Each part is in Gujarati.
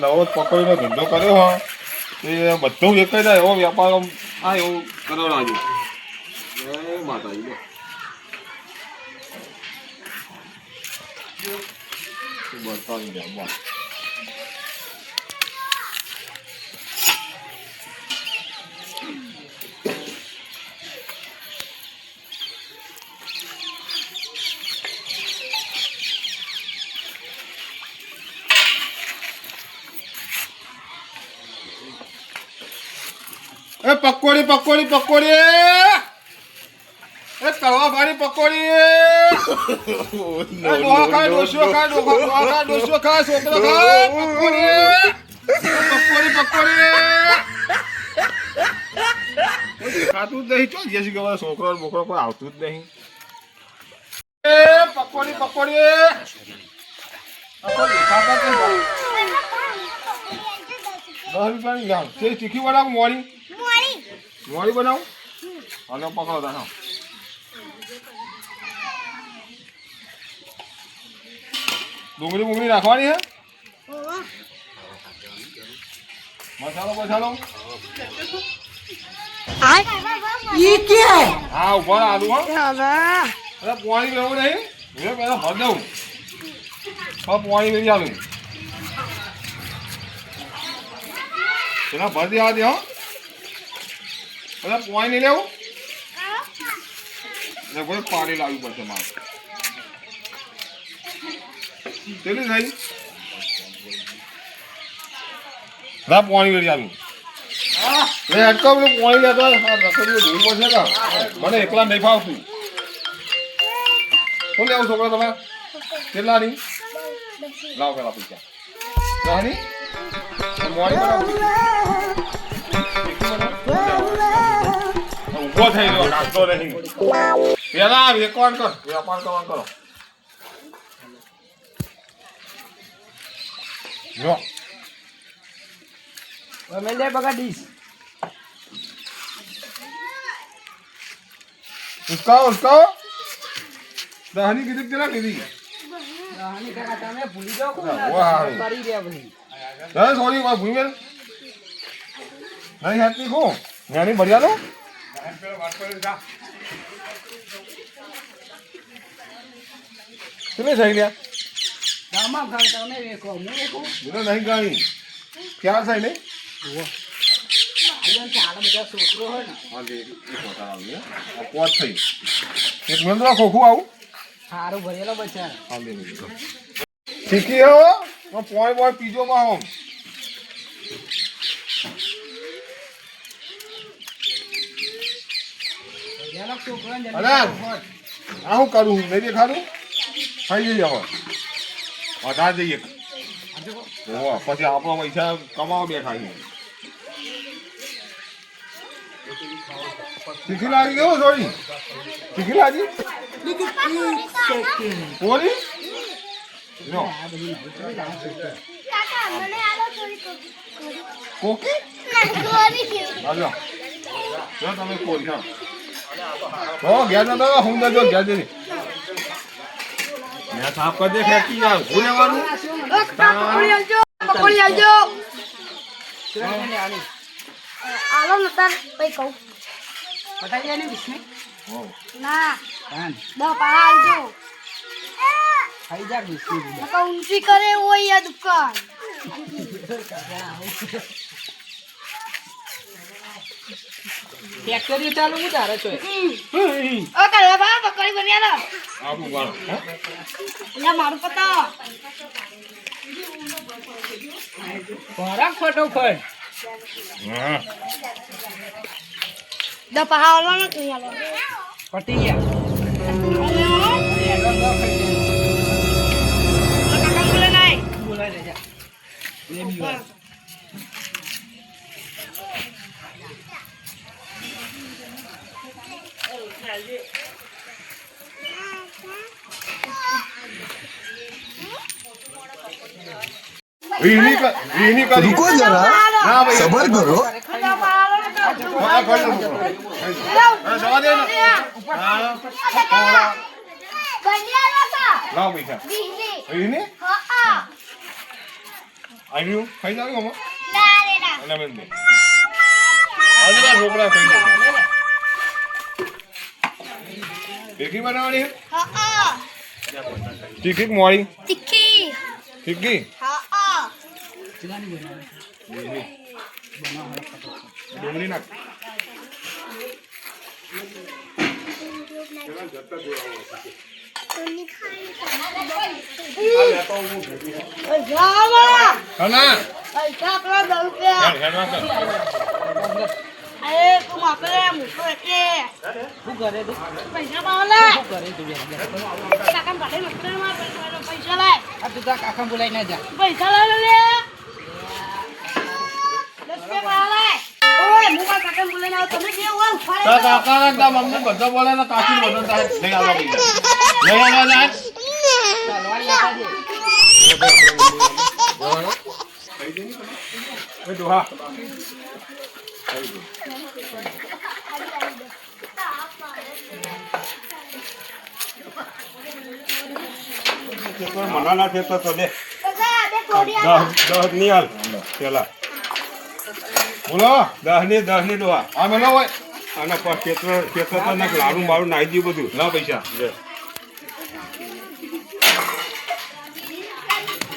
નવો પકોડીનો ધંધો કર્યો હો એ બધું વેચાઈ જાય, એવો વેપાર આ એવું કરાવડાવજો જય માતાજી લો. બળતાની એ પકોડી પકોડી પકોડી. એ કડવા ભારી પકોડી. એ ડોહા ખાય ડોસ્યો ખાય ડોહા ખાય ડોસ્યો ખાય છોકરો ખાય પકોડી. પકોડી પકોડી. દેખાતું જ નહીં. ચો જેસી કે મારા છોકરો બોકરો કોઈ આવતું જ નહીં. એ પકોડી પકોડી. જ. દસ રૂપિયાની લાવ. તે તીખી બનાવું મોડી મોડી બનાવું? હાલો પકડો તા હા ડુંગળી બુંગળી નાખવાની હે? મસાલો મસાલો ઈ કે? હા ઉપર આલુ હો. અરે પાણી લેવું નહીં. મેં પહેલા ભર દઉં. હવે પાણી લઈ આલું. પેલા ભર દેવા દે હો. પેલા પાણી નહીં લેવું? એટલે કોઈ પાણી લાવવી પડશે મારે. કેટલી થઈ? રા પાણી લઈ આવ્યું એ અટકો પેલું પાણી લેતો પડશે કા મને એકલા નહીં ફાવતું. શું લેવું છોકરા તમે? કેટલાની લાવ પેલા પૈસા. દહની મોડી બનાવું. ઊભો થઈ ગયો? નાસ્તો નહીં. પેલા વેકવાન કર. વેપાર કરવાનું કરો. જો. તમે લે બગા ડીશ. ઉસકાઓ ઉસકાઓ દહની કીધી કે કેટલા કીધી હાની કાકા તમે ભૂલી જાઓ ના, વાહ. કરી રહ્યા પછી દસ સોરી વાત ભૂમેલ નહીં હાથની કો નાની મર્યાદો કેટલી થઈ ગયા? ગામમાં ખાવ તમે વેખો હું વેખું? મને નહીં ગાણી. ક્યાં થાય ને. શીખી તે એક મોટા આવી? હે. આ પોચ થઈ એક મેં તો ખોખું આવું સારું ભરેલો બચાર હા બે મિનિટ શીખી હો પોઈન્ટ પોઈન્ટ પીજો માં હોમ ભરેલો છોકરો ને અરે. આ હું કરું? નહીં દેખાડું? થઈ જઈએ હવે. વધારે જઈએ. પછી આપણો પૈસા કમાવા બેઠા છે શીખી લાગી કેવું સોરી? શીખી લાગી પોરી નો કોકી તમે પોરી હા હો ગયા તો તમે હું જો ગયા જઈ મેં સાફ કરી દે ફેંકી યાર હું લેવાનું? આવજો પકોડી આવજો આલો ને તાર પછી કહું પતાઈ જાય ને વિસ્મી ના કાન દસ આવજો ખાઈ જા વિસ્મી ઊંચી કરે હોય આ દુકાન. ફેક્ટરી ચાલુ હું તારે છો? ઓ કરવા બા પકોડી બની આલો આબુ વાળો હે એટલે મારું પતાવો ખોરાક ફટોફટ હા. દા પાડા આલો ને તું આલો પટી ગયા. એડવાન્સ દો ખાઈ હા, બની આલો કા લાવ બીજી રીની આવ્યું ખાઈ જાવ આમાં. ના રે ના. અને મેં ખાઈ જાવ ટીકી બનાવવાની? હા તીખી મોળી? તીખી તીખી હા ડુંગળી નાખ. જાવા અરે તું માપે મૂકો એટલે શું કરે તું? પૈસા પાવ શું કરે તું? કાકા પાસે મસ્તરમાં પૈસા લાય આ તું તાર કાકા બોલાઈ ના જા. પૈસા લાય લે દસ રૂપિયા પાવ ઓય હું મારા કાકા બોલાઈને આવું. તમે કેવું હોય ઉફાડે તા. કાકા ને તા મમ્મી બધા બોલે ને કાકી બધા તા લઈ આવવા લઈ આવવા જાય ચાલવાની હતા જે એ દોહા. મનાના છે તો તો દે. દહની હાલ. પેલા. બોલો. દહની દહની દોવા. આ મેલો હોય. અને ખેતર ખેતર તો નાખ લાડુ મારું નાખી દીધું બધું. ના પૈસા. લે.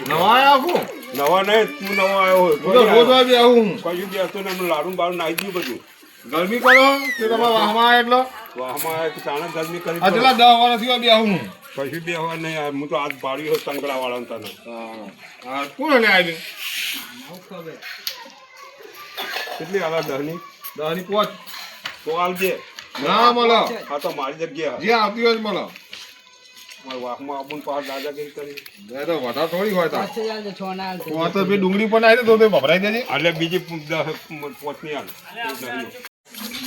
નવા આયા હું નવા નહીં તું નવા આવ્યો હું રોજ આવી આવું. કયું બી બેસતો ને લાડુ બાડુ નાખી દીધું બધું. ગરમી કરો કે તમે વાહમાં એટલો? વાહમાં એક ચાણક ગરમી કરી આટલા દસ વર્ષથી બે આવું હું? પછી બે હોય નહીં આવે હું તો આજ પાડ્યું હોય સંકળા વાળા તને. હા. કોણ લે આવી કેટલી હાલા દહની? દહની ની પોચ. તો આવજે ના મળો આ તો મારી જગ્યા જે આવતી હોય મળો વાહમાં આપું પહાડ દાદાગીરી કરી. એ તો વધારે થોડી હોય તા. ના. તો ડુંગળી પણ આવી તો તે વપરાઈ દેજે. એટલે બીજી પોચની હાલ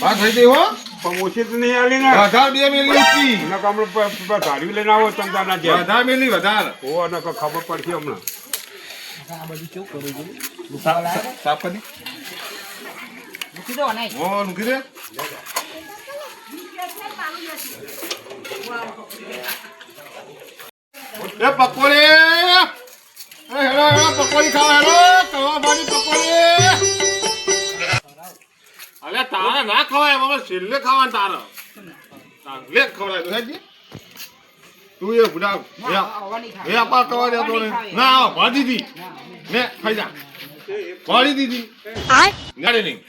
હા થઈ ગઈ હો? પણ ઓછી તો નહીં હાલી ને. વધારે બે મેલી ઉચી કામ ધાર્યું લઈને આવો તંતાના જે વધારે મેલી વધારે. ઓ ખબર પડશે હમણાં. આ બધું કેવું કરું છું સાફ સાફ કરી મૂકી દો નહીં ઓ નુકી દે એ પકોડી. હેલો હેલો પકોડી ખાવા હેલો કવા ભાજી પકોડી. અલે તારે ના ખવાય હવે છેલ્લે ખાવાનું તારે. તારે ખવડાય તો તું એ ગુડાવ એ આ-. આપા કવા દેતો ને ના આવ ભાજી દી. ને ખાઈ જા. ભાડી દીધી. ગાડી નહીં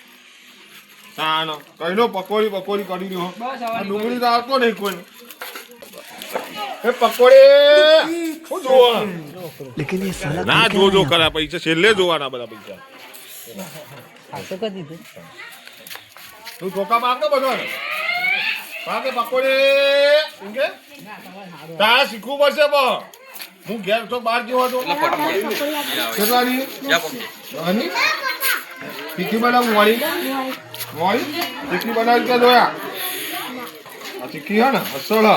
સાનો કઈનો પકોડી પકોડી કરી રહ્યો બસ આ ડુંગળી તો આવતો નહીં કોઈ. એ પકોડી. શું જોવા ના જો જો કરા પૈસા. છેલ્લે જોવાના બધા પૈસા. ખાશે કરી દીધું. તું ધોકા મારતો બધો પાકે પકોડી. ના તારે શીખવું પડશે પણ. હું ઘેર તો બહાર ગયો હતો. કેટલાની દહની તીખી બનાવું તીખી બનાવી ત્યાં જોયા આ તીખી હે ને અસલ હ.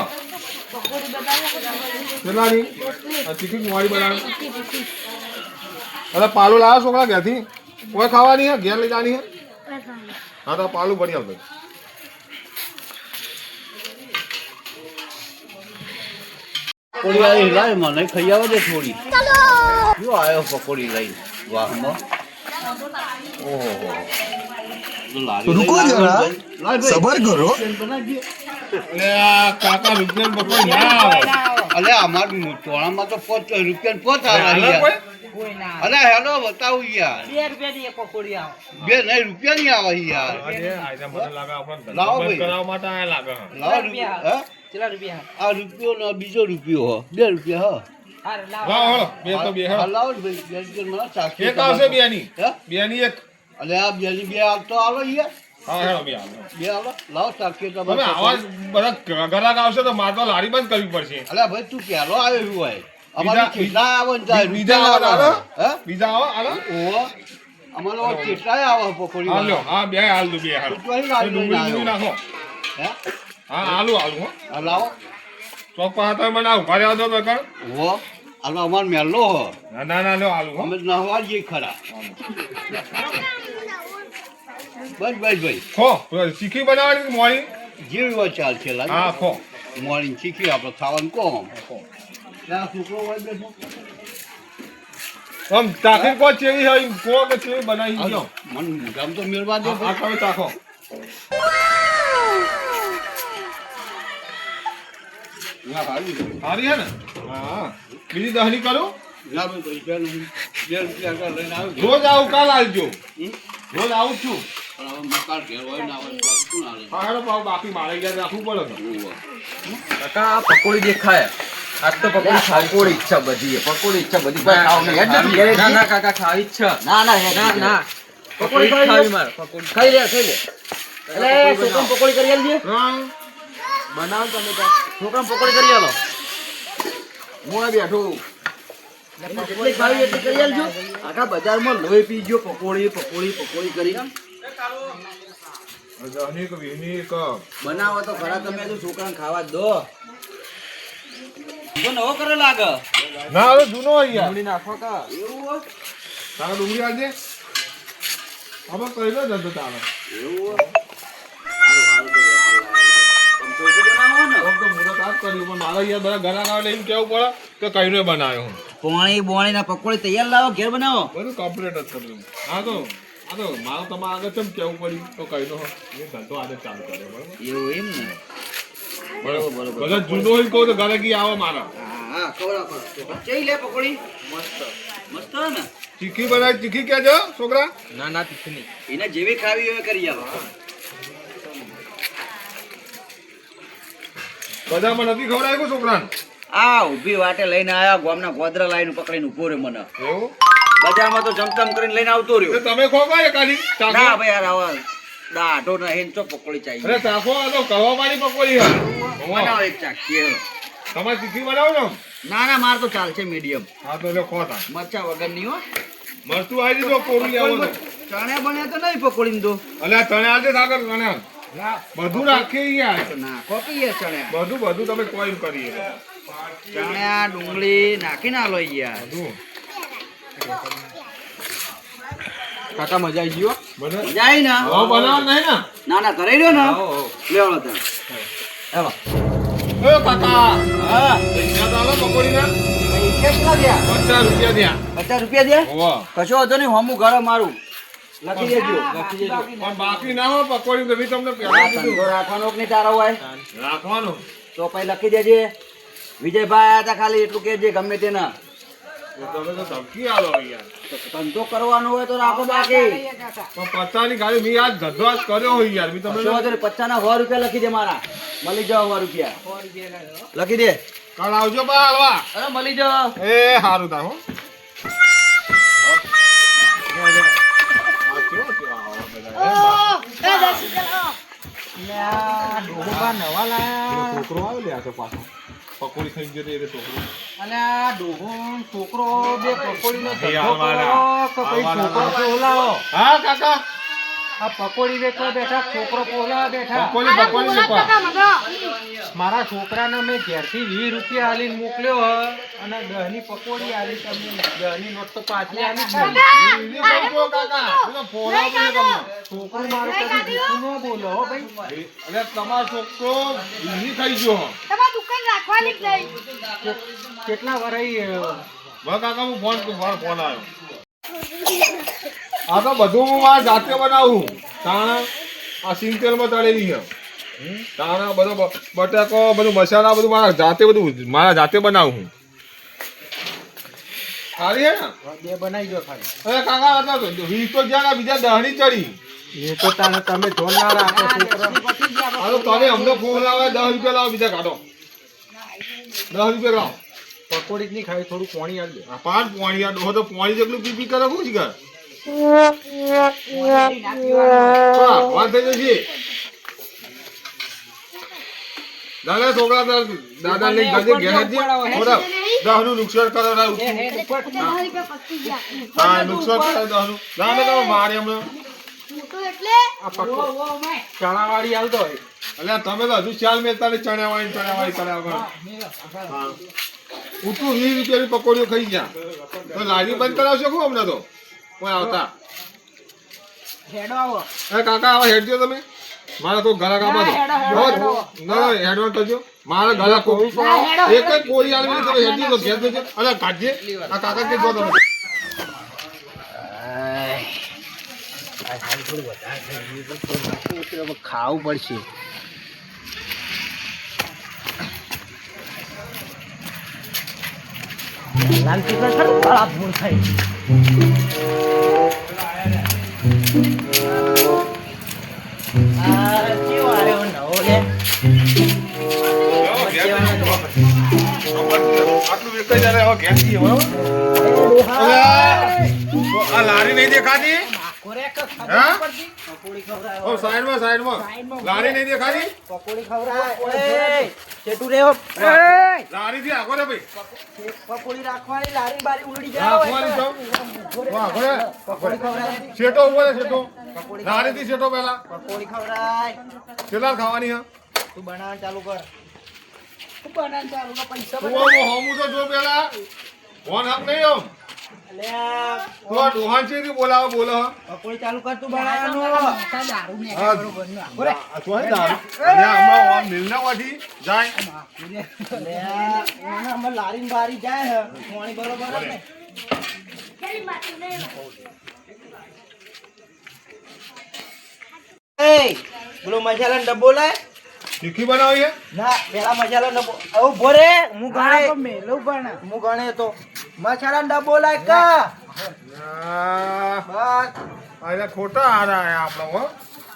કેટલાની આ બનાવી. અરે પાલો લાવો છોકરા ઘેરથી? કોઈ ખાવાની હે? ઘેર લઈ જવાની હે? હા તો પાલું ભરી આવતો પકોડી આવી લાય મને ખાઈ આવે દે થોડી શું આવ્યો પકોડી લઈ વાહમાં? ઓહો. રૂકો જરા. સબર કરો. કાકા રૂપિયા પકોડી ના અલે અમાર ચોળામાં તો પોચ રૂપિયા પોચ આવે ના અલે હેલો બતાવું યાર. બે પકોડી આવે. બે નહીં રૂપિયા નહીં આવે યાર. લાવો ભાઈ. કરાવવા માટે આયા લાગે. લાવો રૂપિયા. રૂપિયા કેટલા રૂપિયા? આ રૂપિયો ને બીજો રૂપિયો હો. બે રૂપિયા હો. લાવો. બે તો બે હા. લાવો ને ભાઈ. બે રૂપિયા મને ચાખી એક આવશે બેની હે? બેની એક. અલે આ બે બે હાલ તો આલો યાર હા બે હાલો. બે આલો લાવો ચાખીએ તમે આવા બધા ગ્રાહક આવશે તો મારે તો લારી બંધ કરવી પડશે. અલે ભાઈ તું પહેલો આવ્યો એવું હોય? અમારે કેટલા આવે ને જાય? બીજા આવે. હાલો. હે? બીજા આવો હાલો. ઓહો. અમારે હવે કેટલાય આવે પકોડી હાલો હા બે હાલ દો બે હાલ. ડુંગળી. નાખો. હે? હા આલુ આલુ હો. લાવો. ચોક પર હતા મને ઊભા રહેવા દો તો કર આલો અમાર મેલો હો. ના ના ના લ્યો આલુ હો. અમે નહવા જઈએ ખરા. બસ બસ ભાઈ ખો ચીખી બનાવવાની કે મોડી? જેવી વાત ચાલશે લાગે. હા ખો. મોર્નિંગ શીખી આપણે ખાવાનું કોમ. ત્યાં છોકરો હોય બેઠો. આમ ચાખી કો ચેવી હોય કો કે ચેવી બનાવી ગયો? મને ગામ તો મેળવા દો. આ તમે ચાખો ના સારી સારી હે ને? હા. બીજી દહની કરો. ના ભાઈ પૈસા નહીં. બે રૂપિયા આગળ લઈને આવ્યો રોજ આવું કાલ આવજો. રોજ આવું છું. પકોડી દેખાય. આજ તો પકોડી ખાવી પકોડી ઈચ્છા બધી. પકોડી ઈચ્છા બધી. ને ના ના કાકા ખાવી જ છે. ના ના ના ના. પકોડી પકોડી ખાવી ખાવી મારે. પકોડી ખાઈ લે ખાઈ લે. એટલે પકોડી કરી આલજે બનાવો તમે છોકરા પકોડી કરી આલો. હું આ બેઠો જેટલી ખાવી એટલી કરી આલજો. આખા બજારમાં લોહી પી ગયો પકોડી પકોડી પકોડી કરી. બનાવો તો ખરા તમે તો છોકરાને ખાવા દો. નવો કરે લાગે. ના હવે જૂનો અહીંયા નાખો કા. એવું? તારા ડુંગળી આજે? હવે કહી દો ધંધો તારે. એવું પોણી બોણી ના પકોડી તૈયાર લાવો ઘેર બનાવો. બધું કમ્પ્લીટ જ કર્યું હા તો હા તો મારો તમારે આગળ કેમ કેવું પડ્યું? તો કહી દો એ ધંધો આજે ચાલુ કર્યો બરાબર? એવું એમ ને? બરાબર. બરાબર બધા જૂનો હોય કહું તો ઘરે ગી આવો મારા. હા હા ખવડાવો, ખવડાવો. ચઈ લે પકોડી? મસ્ત. મસ્ત ને? ચીખી બનાવી ચીખી કહેજો છોકરા. ના ના તીખી નહીં. એને જેવી ખાવી હોય કરી આલો બધામાં નથી ખવડાવ્યું છોકરાને? આ ઊભી વાટે લઈને આયા ગામના ગોદરા લાઈન પકડીને ઊભો રહ્યો મને. એવું? બજારમાં તો જમતમ કરીને લઈને આવતો રહ્યો. તમે ખોખા એકાદી? ના ભાઈ યાર આવા દાઢો નહીં તો પકોડી ચાહીએ અરે ચાખો આ તો કવા વાળી પકોડી બનાવો એક ચાખીએ તમારે ચીખી બનાવો ને ના ના માર તો ચાલશે મીડિયમ. હા તો એટલે ખોતા મરચા વગર નહીં હો. મસ્તું આવી દીધો કોરી આવો ચણે બને તો નહીં પકોડી દો. અલ્યા તણે આજે સાગર તને બધું યાર નાખો કહીએ ચણે બધું બધું તમે કોઈ કરીએ. ચણ્યા ડુંગળી નાખીને આલો યાર. બધું. કાકા મજા આવી ગયો મજા જાય ને? હો બનાવ નહીં ને? ના ના કરાઈ રહ્યો ને? લેવડો તમે. એ કાકા હા. પૈસા તો આલો કેટલા થયા? પચાસ રૂપિયા દે પચાસ રૂપિયા દે કશો હતો નહીં હમું ઘર મારું. લખી દેજો લખી દેજો. પણ બાકી ના હોય પકોડી તો મેં તમને પહેલા ધંધો રાખવાનો કે નહીં તારો હોય? રાખવાનું. તો પછી લખી દેજે. વિજયભાઈ આયા તા ખાલી એટલું કહેજે ગમે તે ના તમે તો ધમકી આલો યાર ધંધો કરવાનો હોય તો રાખો બાકી. પણ પચાસની ગાડી મેં આજ ધંધો આજ કર્યો હોય યાર. મેં તમને વાંધો નહીં ના સો રૂપિયા લખી દે મારા. મળી જાઓ સો રૂપિયા લખી દે. કાલ આવજો બા હાલવા. અરે મળી જાઓ. એ સારું તા હો. છોકરો આવે લે તો પાછો પકોડી ખાઈ ગયો તો એ છોકરો અને આ ડોહો છોકરો બે પકોડી નો ધંધો કરો કે પછી. છોકરો ઓલાવો. હા કાકા. આ પકોડી વેચવા બેઠા છોકરો પોલાવા બેઠા. પકોડી પકોડી વેચવા. મારા છોકરાને મેં ઘેરથી વીસ રૂપિયા આલીને મોકલ્યો હ. અને દહની પકોડી આલી તમને દહની નોટ તો પાછી આલી પેલો છોકરો મારો કદી જૂઠું ન બોલો હો ભાઈ. એટલે તમારો છોકરો બીજી થઈ ગયો. હો. તમારે દુકાન રાખવાની જ નહીં. કેટલા વરાઈ કાકા હું ફોન ફોન ફોન આવ્યો. આ તો બધું હું મારા જાતે બનાવું. તાણા આ સિંગ તેલમાં તળેલી છે. તાણા બધો બટાકો બધું મસાલા બધું મારા જાતે બધું મારા જાતે બનાવું હું. ખાલી હે ને? બે બનાવી દો ખાલી. અરે કાકા તો વીસ તો જ્યાં બીજા દહણી ચડી. એ તો તાને તમે ધોન ના રાખો છોકરો. આ તો તને અમને ફોન લાવે દસ રૂપિયા લાવો બીજા કાઢો. દસ રૂપિયા લાવો. પકોડી જ નહીં ખાવી થોડું પાણી આવી દે આ પાંચ પોણી આ ડોહો તો પોણી જેટલું પી પી કરે શું થઈ જશે દાદા છોકરા દાદા લઈ ગજે ઘેર જ થોડા દહનું નુકસાન કરે ગયા. હા નુકસાન કરે દહનું તમે મારે હમણાં ચણાવાળી આલ દો એટલે તમે તો હજુ ચાલ મેં તારે ચણાવાળી વાળી ચણ્યા વાળી કર્યા વગર હા. ઉઠું વીસ રૂપિયાની પકોડીઓ ખાઈ ગયા. તો લારી બંધ કરાવશો શું હમણાં તો? કોઈ આવતા. હેડો આવો. એ કાકા આવો હેડજો તમે. મારા તો ગળા કાપા ના હેડો થજો મારા ગળા કોઈ એક જ કોરી આવી તમે હેડી તો ઘેર દેજો અરે કાઢજે. આ કાકા કે જો તમે? ખાવું પડશે. જાય હવે ઘેર જઈએ બરાબર તો આ લારી નહીં દેખાતી? હા? ઓ સાઈડમાં સાઈડમાં. લારી નહીં દેખાતી? પકોડી ખવડાવો ચેટુ રેવો લારી થી આગો રે ભાઈ. પકોડી રાખવાની લારી બારી ઉડી જાય. રાખવાની તો આગો રે. પકોડી ખવડાય શેઠો ઊભો રે શેઠો લારી થી શેઠો પહેલા. પકોડી ખવડાય. કેટલા ખાવાની હા? તું બનાવવાનું ચાલુ કર. તું બનાવ ચાલુ કર, પૈસા તું તો જો પેલા ફોન હાથ નહીં અલ્યા તું ડોહાન છે બોલાવો બોલો. હા. ચાલુ કર તું બનાવવાનું દારૂ ને હા. આ. શું દારૂ? અને આમાં આમ મિલનામાંથી જાય. અલ્યા એના અમે લારી બારી જાય પાણી બરોબર જ ને. એ બોલો મસાલા ડબ્બો લાય? તીખી બનાવીએ? ના પેલા મસાલા ડબ્બો. આવું ભરે હું ગણે મેલું પણ હું ગણે તો. મસાલા ડબો લાય કા? આ બસ. આ એટલે ખોટા હારા આયા આપણો હો.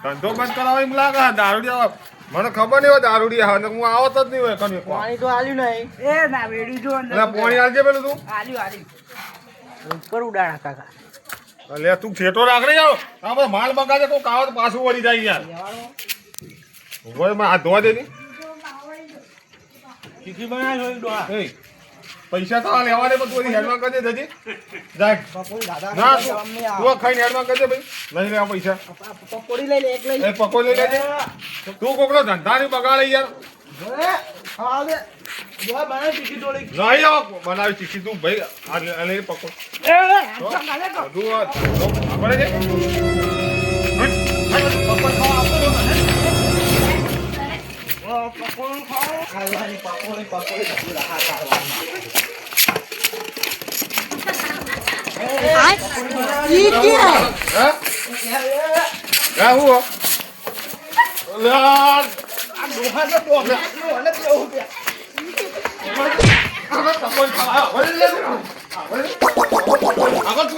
ધંધો બંધ કરાવો એમ લાગે દારૂડિયા મને ખબર નહીં હોય દારૂડિયા હા હું આવત જ નહીં હોય કોઈ. પાણી તો આલ્યું નહીં. એ ના વેડી જો અંદર પોણી આલજે પેલું તું. આલ્યું આલ્યું. ઉપર ઉડાણા કાકા. લે તું છેટો રાખ નહીં આવો આ બધો માલ બગાડે તો કાવત પાછું વળી જાય યાર. ઊભો માં હાથ ધોવા દે ની. તીખી બનાવી ડોહા. એય, પૈસા તો લેવા દે તું એની હેડમાં કરી દે જજી જાય ના તું ખાઈને હેડમાં કરી દે ભાઈ. લઈ લેવા પૈસા. પકોડી લઈ લે એક લઈ એ પકો લઈ લેજે. તું કોકડો ધંધા ની બગાડે યાર. નહીં આવો. બનાવી ચીખી તું ભાઈ. પકો આપણે પકોડી ખાઓ ખાવાની પકોડી પકોડી બધું રાહા ખાવાની હે? હે, હું હો? લે, આ ડોહા તો કે આગળ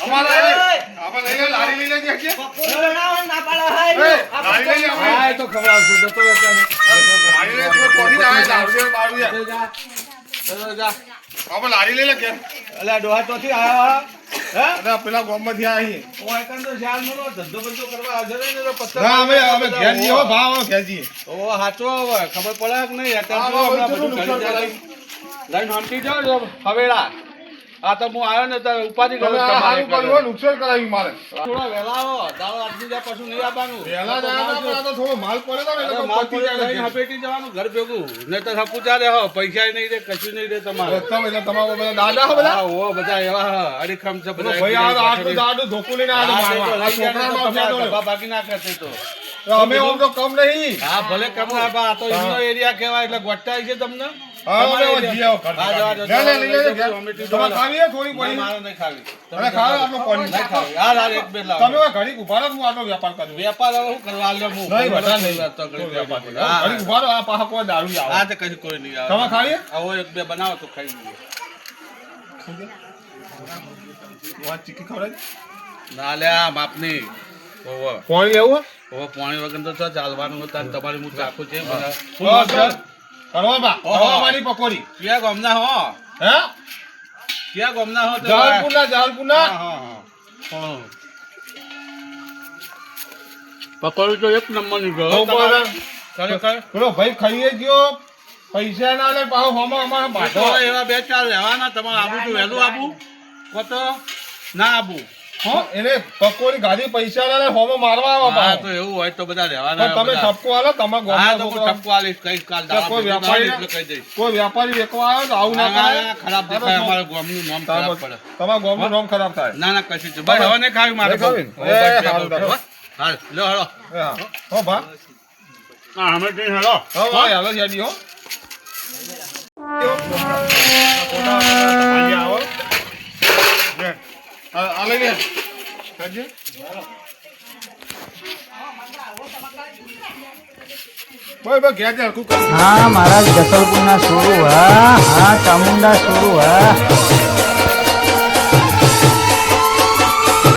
પકોડ લઈ લે. આ, ડોહા તો આવ્યો, આવ્યો. અહીં આવ્યો, શિકાર. અમારે અહીં, આપણે લઈ લે, લારી લઈ લેજે હજી. પકોડી બનાવો ના પાડો એ, હાય લારી લઈ લે આપણે. લારી લઈ લે, તું. આપણે ઘેર. પેલા ગામમાંથી આયા છીએ. ના, અમે- અમે ઘેર જઈએ હો, ભાવ, ઓ ઘેર જઈએ. ખબર પડે કે નહીં આ બાબા બધું. લઈને હંટી છો હવેડા આ તો હું આવ્યો ને તો ઉપાધિ હો, નુકસાન કરાવી મારે. થોડા વહેલા આવો. દાળ આજની જાય પછી નહીં આવવાનું વહેલા જ આવ્યા હતા, પણ આ તો થોડો માલ પડે ને, એટલે માલ પડે જાય હપેટી જવાનું ઘર ભેગું. નહીં તો હપુ ચાલે હો પૈસા નહીં રે કશું નહીં રે તમારે. તમે એટલે તમારા બધા દાદા હો બધા? હા, બધા એવા અડીખમ છે બધા ભાઈ આ આટલું દાડું ધોકું લઈને. આ જાય છોકરાનો ભાગી નાખે તો. અમે ઓમ તો કમ નહીં. હા ભલે કમ આ તો એમનો એરિયા કહેવાય એટલે ગોટાય છે તમને? હવે હવે લે, લે, ખાવી થોડી પડી? મારે નહીં ખાવી ખાવે આટલું પાણી. નહીં ખાવી હા હા એક બે લાવો. તમે હવે ઘડીક રહો, હું આટલો વેપાર કરું. વેપાર હવે શું કરવા લ્યો હું નહીં, વધારે નહીં. તો વેપાર કરું. હા, હા, ઘડીક ઊભા રહો, આ પાછા કોઈ દારૂ આવે. હા, તે કશું કોઈ નહીં આવે. તમે ખાવી આવો એક બે બનાવો તો ખાઈ લઈએ વાત ચીકી ખવડાવી? ના લે આ ઓવો પાણી લેવું હે? પાણી વગર તો ચાલવાનું હતા તમારી હું ચાખું છે બધા બસ, બસ. કરવા બા. ઓહો. કરવા મારી પકોડી. ક્યાં ગામના હો હે? ક્યાં ના હો જાલપુના જાલપુના. હા, હા. પકોડી તો એક નંબરની બહુ બધા. પેલો ભાઈ ખાઈએ ગયો પૈસા ના લે પાછો હમણાં અમારે બાટો એવા બે ચાર લેવાના તમારે આબુ તો વહેલું આબુ કો તો ના આબુ એને પકોડી ગાડી પૈસા લે હોમો મારવા આવે હા તો એવું હોય તો બધા રહેવાના તમે. ઠપકો આલો તમારા હા ગામના તો હું છોકરા. ટપકો કાલ કોઈ વેપારી કહી કોઈ વેપારી વેચવા આવે તો આવું ના ના, ના. ના, ખરાબ દેખાય અમાર ગોમનું નામ ખરાબ પડે. તમાર ગોમનું નામ ખરાબ થાય. ના ના કશું છે ભાઈ હવે ને ખાવી મારે ખાવી? ને? હાલ લો હાલો. હો. ભા. હા અમે જઈને હાલો. હો ભાઈ હાલો જાડી હો. આવો. હરખું કર. હા મારા જસલપુરના સોરું હા હા ચામુંડા સોરું હા.